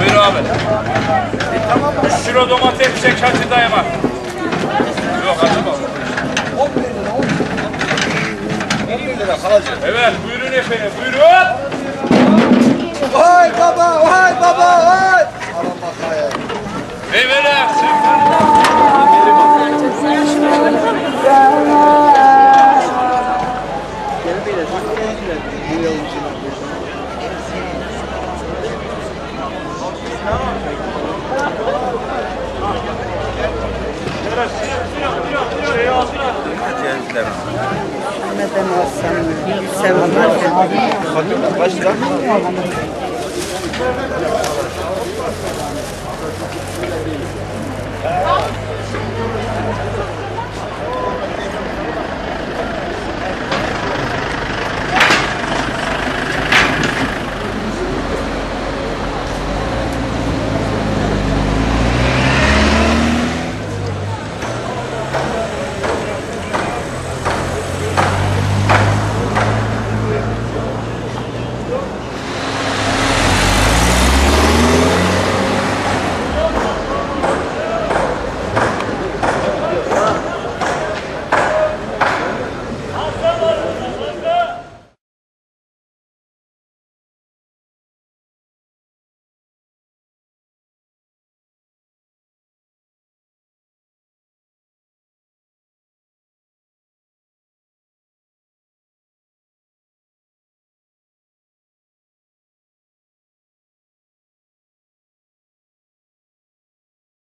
Buyur abi. 3 kilo domates çek hacı dayıma. Yok hacı bak. 11 lira kalıcı. Evet buyurun efendim buyurun. Neden olsam sevmem. Başla.